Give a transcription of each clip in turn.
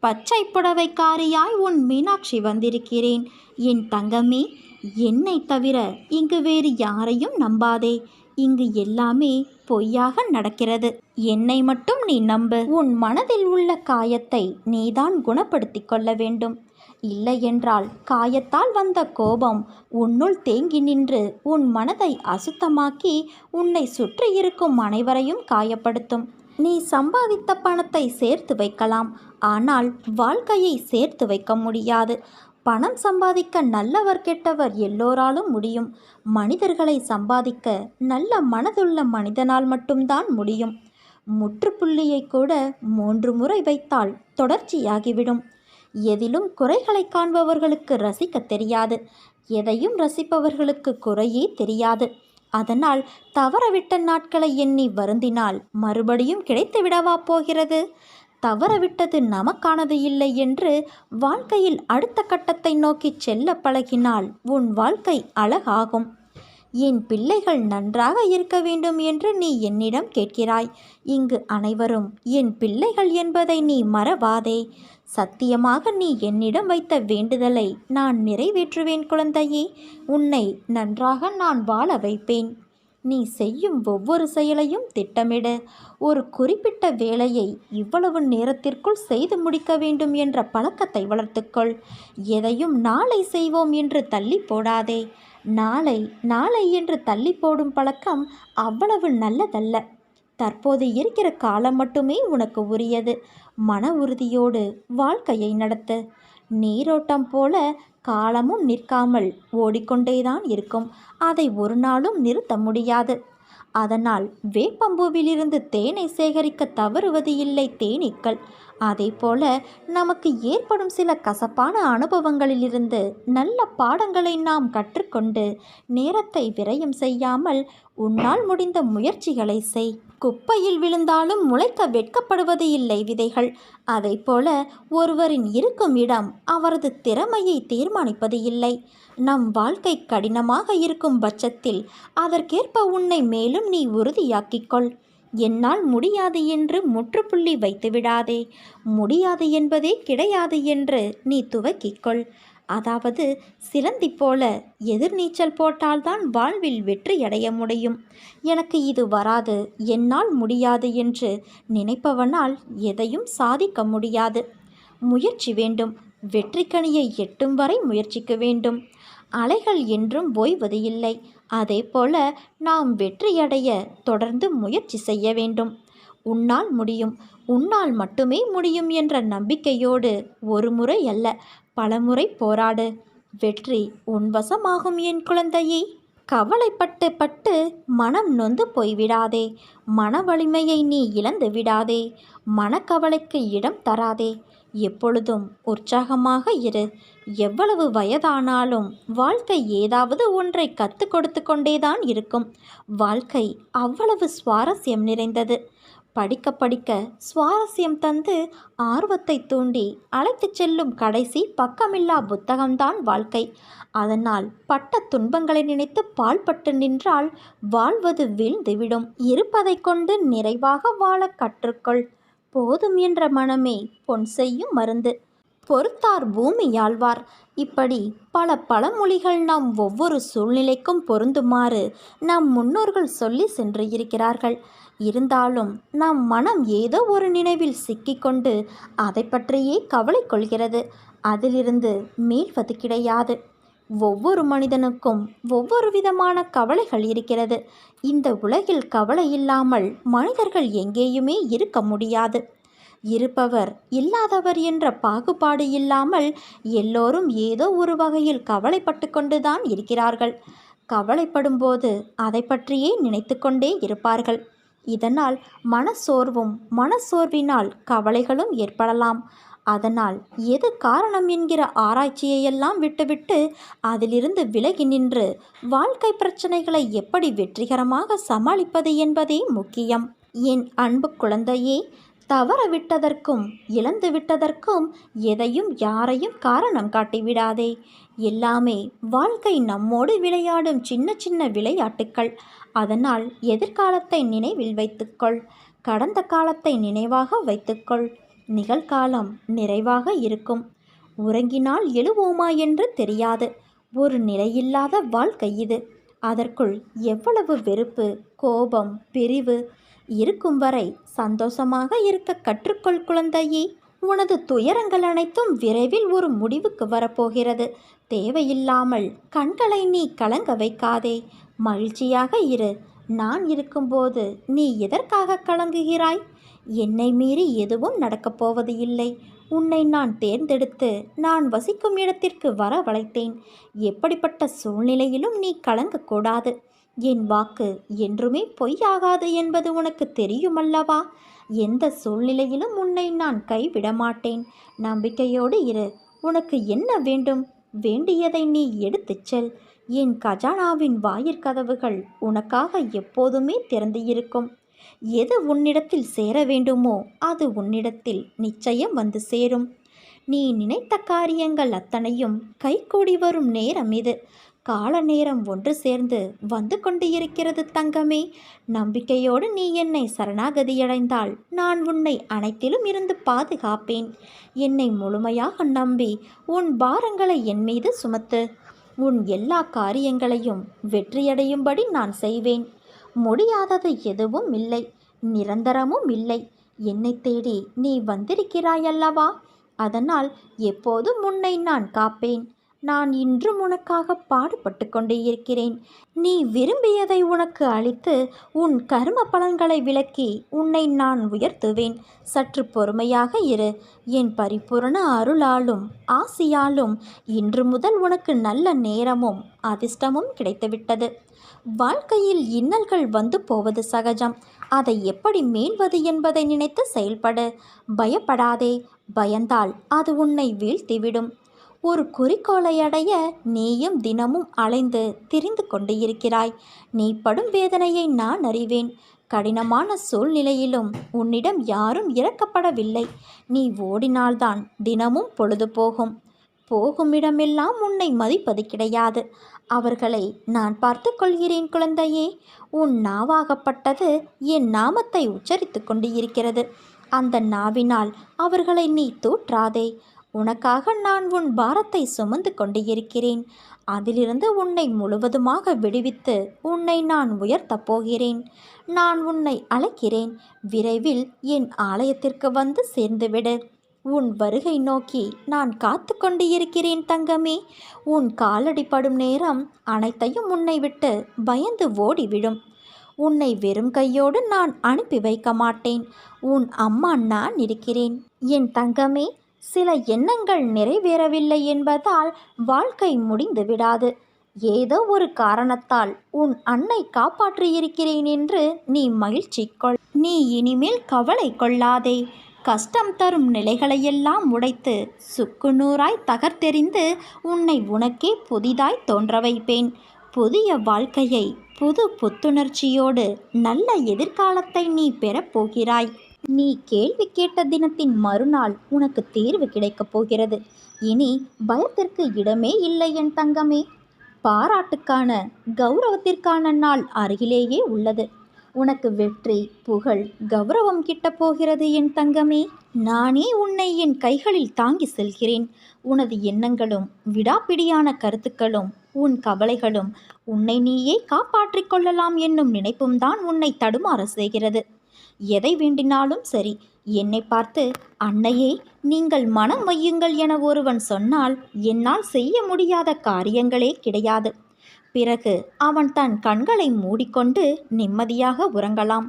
பச்சை புடவைக்காரியாய் உன் மீனாட்சி வந்திருக்கிறேன். என் தங்கமே என்னை தவிர இங்கு வேறு யாரையும் நம்பாதே. இங்கு எல்லாமே பொய்யாக நடக்கிறது. என்னை மட்டும் நீ நம்பு. உன் மனதில் உள்ள காயத்தை நீதான் குணப்படுத்தி கொள்ள வேண்டும். இல்லையென்றால் காயத்தால் வந்த கோபம் உன்னுள் தேங்கி நின்று உன் மனதை அசுத்தமாக்கி உன்னை சுற்றி இருக்கும் அனைவரையும் காயப்படுத்தும். நீ சம்பாதித்த பணத்தை சேர்த்து வைக்கலாம். ஆனால் வாழ்க்கையை சேர்த்து வைக்க முடியாது. பணம் சம்பாதிக்க நல்லவர் கெட்டவர் எல்லோராலும் முடியும். மனிதர்களை சம்பாதிக்க நல்ல மனதுள்ள மனிதனால் மட்டும்தான் முடியும். முற்றுப்புள்ளியை கூட மூன்று முறை வைத்தால் தொடர்ச்சியாகிவிடும். எதிலும் குறைகளை காண்பவர்களுக்கு ரசிக்க தெரியாது. எதையும் ரசிப்பவர்களுக்கு குறையே தெரியாது. அதனால் தவறவிட்ட நாட்களை எண்ணி வருந்தினால் மறுபடியும் கிடைத்து விடவா போகிறது? தவறவிட்டது நமக்கானது இல்லை என்று வாழ்க்கையில் அடுத்த கட்டத்தை நோக்கி செல்ல பழகினால் உன் வாழ்க்கை அழகாகும். என் பிள்ளைகள் நன்றாக இருக்க வேண்டும் என்று நீ என்னிடம் கேட்கிறாய். இங்கு அனைவரும் என் பிள்ளைகள் என்பதை நீ மறவாதே. சத்தியமாக நீ என்னிடம் வைத்த வேண்டுதலை நான் நிறைவேற்றுவேன் குழந்தையே. உன்னை நன்றாக நான் வாழ வைப்பேன். நீ செய்யும் ஒவ்வொரு செயலையும் திட்டமிடு. ஒரு குறிப்பிட்ட வேலையை இவ்வளவு நேரத்திற்குள் செய்து முடிக்க வேண்டும் என்ற பழக்கத்தை வளர்த்துக்கொள். எதையும் நாளை செய்வோம் என்று தள்ளி போடாதே. நாளை நாளை என்று தள்ளி போடும் பழக்கம் அவ்வளவு நல்லதல்ல. தற்போது இருக்கிற காலம் மட்டுமே உனக்கு உரியது. மன உறுதியோடு வாழ்க்கையை நடத்து. நீரோட்டம் போல காலமும் நிற்காமல் ஓடிக்கொண்டேதான் இருக்கும். அதை ஒரு நாளும் நிறுத்த முடியாது. அதனால் வேப்பம்பூவிலிருந்து தேனை சேகரிக்க தவறுவது இல்லை தேனீக்கள். அதே போல நமக்கு ஏற்படும் சில கசப்பான அனுபவங்களிலிருந்து நல்ல பாடங்களை நாம் கற்றுக்கொண்டு நேரத்தை விரயம் செய்யாமல் உன்னால் முடிந்த முயற்சிகளை செய். குப்பையில் விழுந்தாலும் முளைக்க வெட்கப்படுவது இல்லை விதைகள். அதை போல ஒருவரின் இருக்கும் இடம் அவரது திறமையை தீர்மானிப்பது இல்லை. நம் வாழ்க்கை கடினமாக இருக்கும் பட்சத்தில் அதற்கேற்ப உன்னை மேலும் நீ உறுதியாக்கிக்கொள். என்னால் முடியாது என்று முற்றுப்புள்ளி வைத்து விடாதே முடியாது என்பதே கிடையாது என்று நீ துவக்கிக்கொள். அதாவது சிலந்தி போல எதிர்நீச்சல் போட்டால்தான் வாழ்வில் வெற்றி அடைய முடியும். எனக்கு இது வராது என்னால் முடியாது என்று நினைப்பவனால் எதையும் சாதிக்க முடியாது. முயற்சி வேண்டும் வெற்றிக்கனியை எட்டும் வரை முயற்சிக்க வேண்டும். அலைகள் என்றும் ஓய்வது இல்லை. அதே போல நாம் வெற்றியடைய தொடர்ந்து முயற்சி செய்ய வேண்டும். உன்னால் முடியும் உன்னால் மட்டுமே முடியும் என்ற நம்பிக்கையோடு ஒரு முறை அல்ல பலமுறை போராடு. வெற்றி உன் வசமாகும் என் குழந்தையே. கவலைப்பட்டு பட்டு மனம் நொந்து போய்விடாதே. மன வலிமையை நீ இழந்து விடாதே. மனக்கவலைக்கு இடம் தராதே. எப்பொழுதும் உற்சாகமாக இரு. எவ்வளவு வயதானாலும் வாழ்க்கை ஏதாவது ஒன்றை கற்றுக் கொடுத்து கொண்டேதான் இருக்கும். வாழ்க்கை அவ்வளவு சுவாரஸ்யம் நிறைந்தது. படிக்க படிக்க சுவாரஸ்யம் தந்து ஆர்வத்தை தூண்டி அழைத்துச் செல்லும் கடைசி பக்கமில்லா புத்தகம்தான் வாழ்க்கை. அதனால் பட்ட துன்பங்களை நினைத்து பால்பட்டு நின்றால் வாழ்வது வீழ்ந்துவிடும். இருப்பதை கொண்டு நிறைவாக வாழ கற்றுக்கொள். போதும் என்ற மனமே பொன் செய்யும் மருந்து. பொறுத்தார் பூமியாழ்வார் இப்படி பல பழமொழிகள் நாம் ஒவ்வொரு சூழ்நிலைக்கும் பொருந்துமாறு நம் முன்னோர்கள் சொல்லி சென்று இருக்கிறார்கள் இருந்தாலும் நம் மனம் ஏதோ ஒரு நினைவில் சிக்கிக்கொண்டு அதை பற்றியே கவலை கொள்கிறது. அதிலிருந்து மீள்வது கிடையாது. ஒவ்வொரு மனிதனுக்கும் ஒவ்வொரு விதமான கவலைகள் இருக்கிறது. இந்த உலகில் கவலை இல்லாமல் மனிதர்கள் எங்கேயுமே இருக்க முடியாது. இருப்பவர் இல்லாதவர் என்ற பாகுபாடு இல்லாமல் எல்லோரும் ஏதோ ஒரு வகையில் கவலைப்பட்டு கொண்டுதான் இருக்கிறார்கள். கவலைப்படும்போது அதை பற்றியே நினைத்து கொண்டே இருப்பார்கள். இதனால் மனச்சோர்வும் மனச்சோர்வினால் கவலைகளும் ஏற்படலாம். அதனால் எது காரணம் என்கிற ஆராய்ச்சியையெல்லாம் விட்டுவிட்டு அதிலிருந்து விலகி நின்று வாழ்க்கை பிரச்சனைகளை எப்படி வெற்றிகரமாக சமாளிப்பது என்பதே முக்கியம். என் அன்பு குழந்தையே தவற விட்டதற்கும் இழந்து விட்டதற்கும் எதையும் யாரையும் காரணம் காட்டிவிடாதே. எல்லாமே வாழ்க்கை நம்மோடு விளையாடும் சின்ன சின்ன விளையாட்டுக்கள். அதனால் எதிர்காலத்தை நினைவில் வைத்துக்கொள். கடந்த காலத்தை நினைவாக வைத்துக்கொள். நிகழ்காலம் நிறைவாக இருக்கும். உறங்கினால் எழுவோமா என்று தெரியாது. ஒரு நிலையில்லாத வாழ்க்கை இது. அதற்குள் எவ்வளவு வெறுப்பு கோபம் பிரிவு இருக்கும் வரை சந்தோஷமாக இருக்க கற்றுக்கொள் குழந்தையே. உனது துயரங்கள் அனைத்தும் விரைவில் ஒரு முடிவுக்கு வரப்போகிறது. தேவையில்லாமல் கண்களை நீ கலங்க வைக்காதே. மகிழ்ச்சியாக இரு. நான் இருக்கும்போது நீ எதற்காக கலங்குகிறாய்? என்னை மீறி எதுவும் நடக்கப் போவது இல்லை. உன்னை நான் தேர்ந்தெடுத்து நான் வசிக்கும் இடத்திற்கு வரவழைத்தேன். எப்படிப்பட்ட சூழ்நிலையிலும் நீ கலங்கக்கூடாது. என் வாக்கு என்றுமே பொய்யாகாது என்பது உனக்கு தெரியுமல்லவா? எந்த சூழ்நிலையிலும் உன்னை நான் கைவிட மாட்டேன் நம்பிக்கையோடு இரு. உனக்கு என்ன வேண்டும்? வேண்டியதை நீ எடுத்துச் செல். என் கஜானாவின் வாயிற்கதவுகள் உனக்காக எப்போதுமே திறந்து இருக்கும். எது உன்னிடத்தில் சேர வேண்டுமோ அது உன்னிடத்தில் நிச்சயம் வந்து சேரும். நீ நினைத்த காரியங்கள் அத்தனையும் கைகூடி வரும் நேரம் இது. கால நேரம் ஒன்று சேர்ந்து வந்து கொண்டு இருக்கிறது தங்கமே. நம்பிக்கையோடு நீ என்னை சரணாகதியடைந்தால் நான் உன்னை அனைத்திலும் இருந்து பாதுகாப்பேன். என்னை முழுமையாக நம்பி உன் பாரங்களை என் மீது சுமத்து. உன் எல்லா காரியங்களையும் வெற்றியடையும்படி நான் செய்வேன். முடியாதது எதுவும் இல்லை நிரந்தரமும் இல்லை. என்னை தேடி நீ வந்திருக்கிறாயல்லவா? அதனால் எப்போதும் உன்னை நான் காப்பேன். நான் இன்றும் உனக்காக பாடுபட்டு கொண்டே இருக்கிறேன். நீ விரும்பியதை உனக்கு அளித்து உன் கரும பலன்களை விளக்கி உன்னை நான் உயர்த்துவேன். சற்று பொறுமையாக இரு. என் பரிபூரண அருளாலும் ஆசியாலும் இன்று முதல் உனக்கு நல்ல நேரமும் அதிர்ஷ்டமும் கிடைத்துவிட்டது. வாழ்க்கையில் இன்னல்கள் வந்து போவது சகஜம். அதை எப்படி மீள்வது என்பதை நினைத்து செயல்படு. பயப்படாதே. பயந்தால் அது உன்னை வீழ்த்திவிடும். ஒரு குறிக்கோளை அடைய நீயும் தினமும் அலைந்து திரிந்து கொண்டு இருக்கிறாய் நீ படும் வேதனையை நான் அறிவேன். கடினமான சூழ்நிலையிலும் உன்னிடம் யாரும் இறக்கப்படவில்லை. நீ ஓடினால்தான் தினமும் பொழுது போகும். போகும் இடமெல்லாம் உன்னை மதிப்பது கிடையாது. அவர்களை நான் பார்த்து கொள்கிறேன் குழந்தையே. உன் நாவாகப்பட்டது என் நாமத்தை உச்சரித்து கொண்டு இருக்கிறது அந்த நாவினால் அவர்களை நீ தூற்றாதே. உனக்காக நான் உன் பாரத்தை சுமந்து கொண்டு இருக்கிறேன். அதிலிருந்து உன்னை முழுவதுமாக விடுவித்து உன்னை நான் உயர்த்தப் போகிறேன். நான் உன்னை அழைக்கிறேன். விரைவில் என் ஆலயத்திற்கு வந்து சேர்ந்துவிடு. உன் வருகை நோக்கி நான் காத்து கொண்டு இருக்கிறேன் தங்கமே. உன் காலடிப்படும் நேரம் அனைத்தையும் உன்னை விட்டு பயந்து ஓடிவிடும். உன்னை வெறும் கையோடு நான் அனுப்பி வைக்க மாட்டேன். உன் அம்மா நான் இருக்கிறேன். என் தங்கமே சில எண்ணங்கள் நிறைவேறவில்லை என்பதால் வாழ்க்கை முடிந்து விடாது. ஏதோ ஒரு காரணத்தால் உன் அன்னை காப்பாற்றியிருக்கிறேன் என்று நீ மகிழ்ச்சி கொள் நீ இனிமேல் கவலை கொள்ளாதே. கஷ்டம் தரும் நிலைகளையெல்லாம் உடைத்து சுக்குநூறாய் தகர்த்தெறிந்து உன்னை உனக்கே புதிதாய் தோன்ற வைப்பேன். புதிய வாழ்க்கையை புது புத்துணர்ச்சியோடு நல்ல எதிர்காலத்தை நீ பெறப்போகிறாய். நீ கேள்வி கேட்ட தினத்தின் மறுநாள் உனக்கு தேர்வு கிடைக்கப் போகிறது. இனி பயத்திற்கு இடமே இல்லை என் தங்கமே. பாராட்டுக்கான கௌரவத்திற்கான நாள் அருகிலேயே உள்ளது. உனக்கு வெற்றி புகழ் கௌரவம் கிட்ட போகிறது என் தங்கமே. நானே உன்னை என் கைகளில் தாங்கி செல்கிறேன். உனது எண்ணங்களும் விடாப்பிடியான கருத்துக்களும் உன் கவலைகளும் உன்னை நீயே காப்பாற்றிக் கொள்ளலாம் என்னும் நினைப்பும் தான் உன்னை தடுமாற செய்கிறது. எதை வேண்டினாலும் சரி. என்னை பார்த்து அன்னையே நீங்கள் மனம் வையுங்கள் என ஒருவன் சொன்னால் என்னால் செய்ய முடியாத காரியங்களே கிடையாது. பிறகு அவன் தன் கண்களை மூடிக்கொண்டு நிம்மதியாக உறங்கலாம்.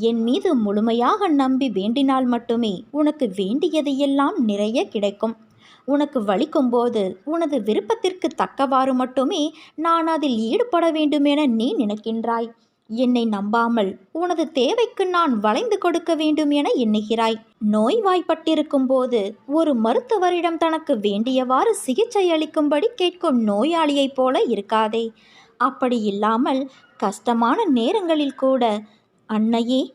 என் மீது முழுமையாக நம்பி வேண்டினால் மட்டுமே உனக்கு வேண்டியதையெல்லாம் நிறைய கிடைக்கும். உனக்கு வலிக்கும்போது உனது விருப்பத்திற்கு தக்கவாறு மட்டுமே நான் அதில் ஈடுபட வேண்டுமென நீ நினைக்கின்றாய். என்னை நம்பாமல் உனது தேவைக்கு நான் வளைந்து கொடுக்க வேண்டும் என எண்ணுகிறாய். நோய்வாய்ப்பட்டிருக்கும் போது ஒரு மருத்துவரிடம் தனக்கு வேண்டியவாறு சிகிச்சை அளிக்கும்படி கேட்கும் நோயாளியைப் போல இருக்காதே. அப்படி இல்லாமல் கஷ்டமான நேரங்களில் கூட அன்னையே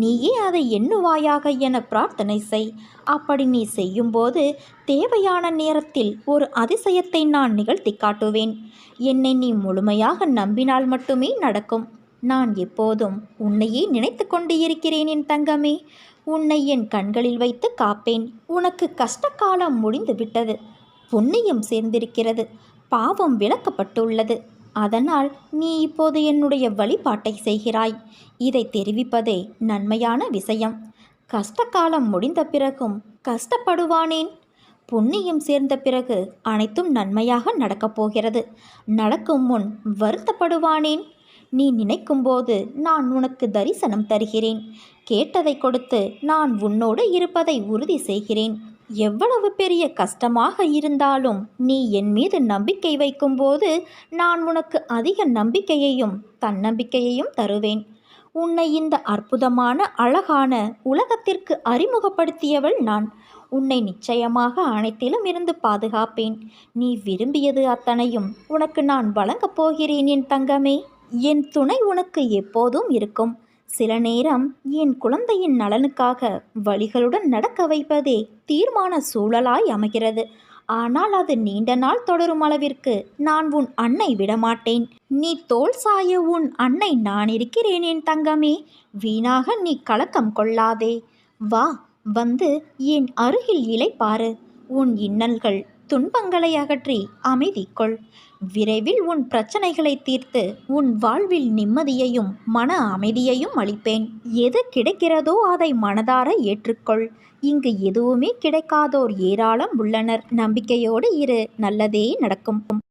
நீயே அதை எண்ணுவாயாக என பிரார்த்தனை செய். அப்படி நீ செய்யும்போது தேவையான நேரத்தில் ஒரு அதிசயத்தை நான் நிகழ்த்தி காட்டுவேன். என்னை நீ முழுமையாக நம்பினால் மட்டுமே நடக்கும். நான் எப்போதும் உன்னையே நினைத்து கொண்டு இருக்கிறேன் என் தங்கமே. உன்னை என் கண்களில் வைத்து காப்பேன். உனக்கு கஷ்டகாலம் முடிந்து விட்டது புண்ணியம் சேர்ந்திருக்கிறது. பாவம் விளக்கப்பட்டுள்ளது. அதனால் நீ இப்போது என்னுடைய வழிபாட்டை செய்கிறாய். இதை தெரிவிப்பதே நன்மையான விஷயம். கஷ்டகாலம் முடிந்த பிறகும் கஷ்டப்படுவானேன்? புண்ணியம் சேர்ந்த பிறகு அனைத்தும் நன்மையாக நடக்கப் போகிறது. நடக்கும் முன் வருத்தப்படுவானேன்? நீ நினைக்கும்போது நான் உனக்கு தரிசனம் தருகிறேன். கேட்டதை கொடுத்து நான் உன்னோடு இருப்பதை உறுதி செய்கிறேன். எவ்வளவு பெரிய கஷ்டமாக இருந்தாலும் நீ என் மீது நம்பிக்கை வைக்கும்போது நான் உனக்கு அதிக நம்பிக்கையையும் தன்னம்பிக்கையையும் தருவேன். உன்னை இந்த அற்புதமான அழகான உலகத்திற்கு அறிமுகப்படுத்தியவள் நான். உன்னை நிச்சயமாக அனைத்திலும் இருந்து பாதுகாப்பேன். நீ விரும்பியது அத்தனையும் உனக்கு நான் வழங்கப் போகிறேன் என் தங்கமே. என் துணை உனக்கு எப்போதும் இருக்கும். சில நேரம் என் குழந்தையின் நலனுக்காக வழிகளுடன் நடக்க வைப்பதே தீர்மான சூழலாய் அமைகிறது. ஆனால் அது நீண்ட நாள் தொடரும் அளவிற்கு நான் உன் அன்னை விடமாட்டேன். நீ தோல் சாய உன் அன்னை நான் இருக்கிறேன் என் தங்கமே. வீணாக நீ கலக்கம் கொள்ளாதே. வா வந்து என் அருகில் இலைப்பாரு உன் இன்னல்கள் துன்பங்களை அகற்றி அமைதி கொள் விரைவில் உன் பிரச்சனைகளை தீர்த்து உன் வாழ்வில் நிம்மதியையும் மன அமைதியையும் அளிப்பேன். எது கிடைக்கிறதோ அதை மனதார ஏற்றுக்கொள். இங்கு எதுவுமே கிடைக்காதோர் ஏராளம் உள்ளனர். நம்பிக்கையோடு இரு. நல்லதே நடக்கும்.